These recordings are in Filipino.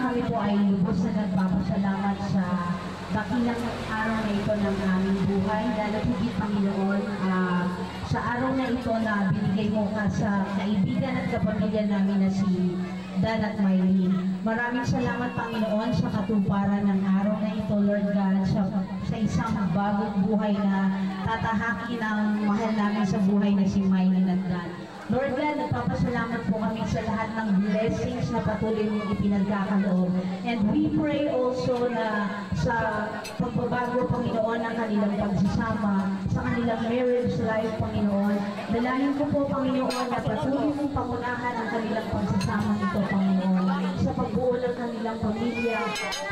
kami po ay lubos na nagpapasalamat sa dakilang araw na ito ng aming buhay. Lalo higit, Panginoon, ah, sa araw na ito na binigay mo ka sa kaibigan at kapamilya namin na si Dan at Mylene. Maraming salamat, Panginoon, sa katuparan ng araw na ito, Lord God, sa, sa isang bagong buhay na tatahakin ang mahal namin sa buhay na si Mylene at Dan. Lord God, nagpapasalamat po kami sa lahat ng blessings na patuloy mong ipinagkakaloob. And we pray also na sa pagbabago, Panginoon, ng kanilang pagsasama, sa kanilang marriage life, Panginoon. Dalayan ko po, Panginoon, na patuloy mong pangunahan ang kanilang pagsasama nito, Panginoon. Sa pagbuo ng kanilang pamilya,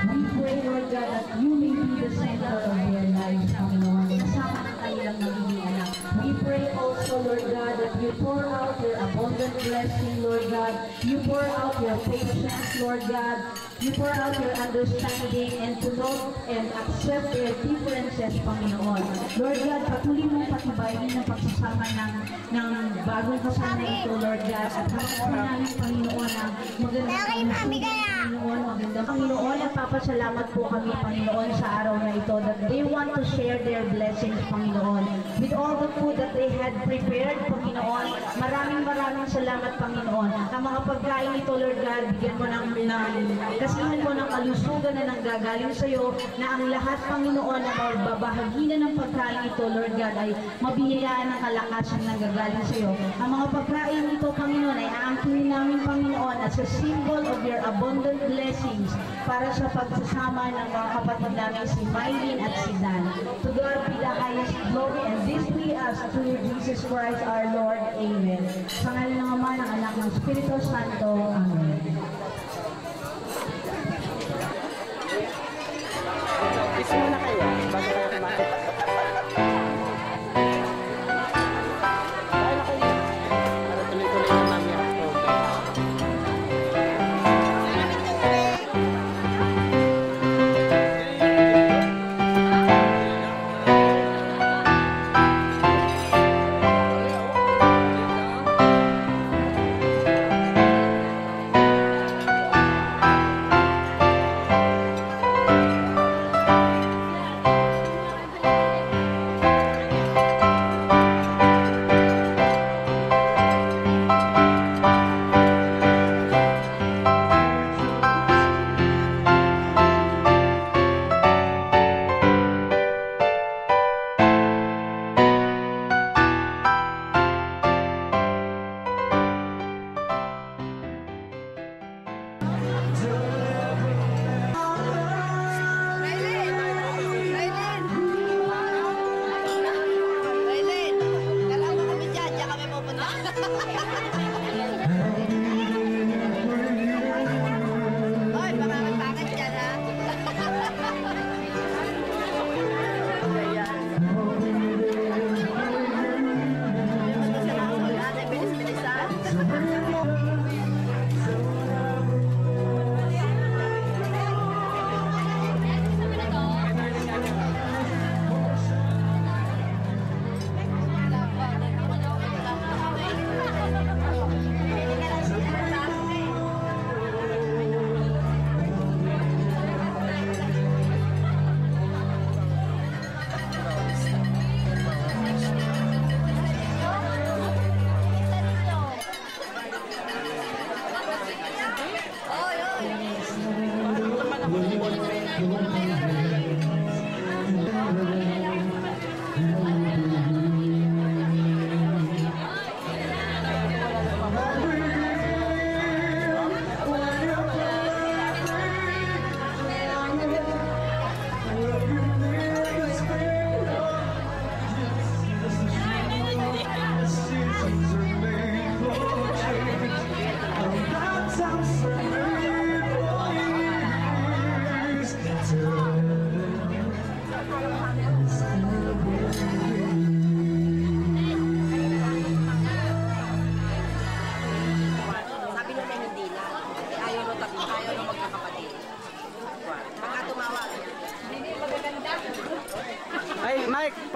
we pray, Lord God, that you may be the center of their lives, Panginoon. Kasama ng kanilang magiging. We pray also, Lord God, that you pour out your abundant blessing, Lord God. You pour out your patience, Lord God. You pour out your understanding and to know and accept their differences, Panginoon. Lord God, patuloy mong patibayin ng pagsasama ng, ng bagong kasal na ito, Lord God. At hanggang po namin, Panginoon, ang magandang Panginoon, magandang Panginoon. At papasalamat po kami, Panginoon, sa araw na ito that they want to share their blessings, Panginoon. With all the food that they had prepared, Panginoon. Maraming salamat, Panginoon. Ang mga pagkain ito, Lord God, bigyan mo ng, ng kasihan mo ng kalusugan na nanggagaling sa iyo, na ang lahat, Panginoon, na magbabahagi na ng pagkain ito, Lord God, ay mabiyayaan ng kalakasan na nanggagaling sa iyo. Ang mga pagkain ito, Panginoon, ay aangkinin namin, Panginoon, as a symbol of your abundant blessings para sa pagsasama ng mga kapatid namin si Mylene at si Dan. To God be the highest glory and this we ask through Jesus Christ our Lord. Amen. Sa ngalan ng Ama, ng Anak, ng Espiritu Santo. Amen.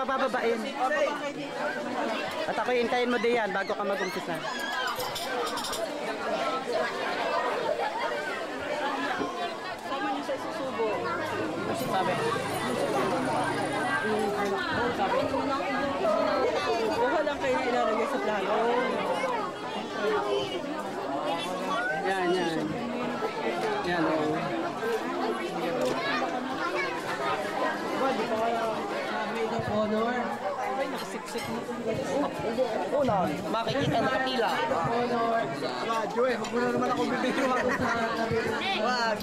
pabababain. At ako hintayin mo diyan bago ka mag-umpisa. una, makikita ng pila. Radyo eh, huwag mo na naman ako bibigyan. One.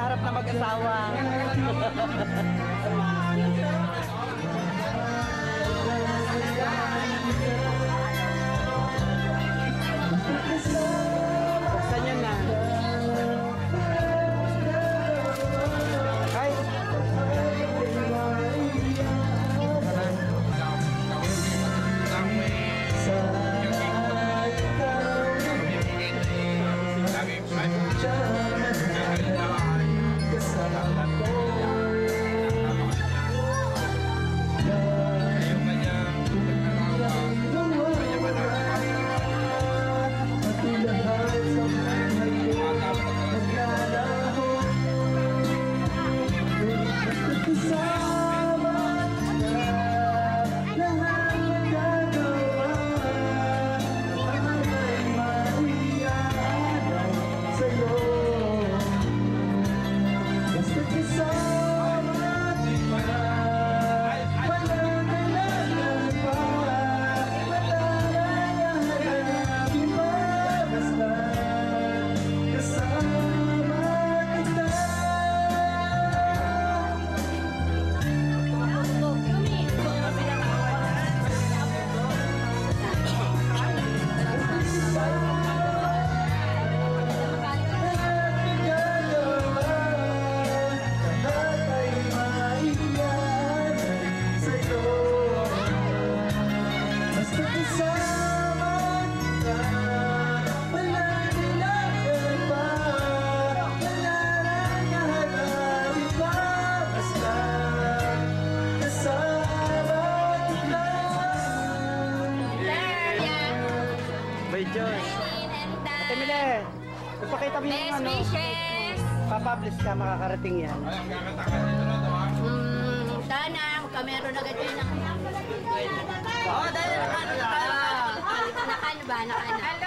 harap na mag-asawa. publish ka, makakarating yan. Mm, sana, meron agad yun. Oo, dahil ah, nakano, nakano ba? Nakano.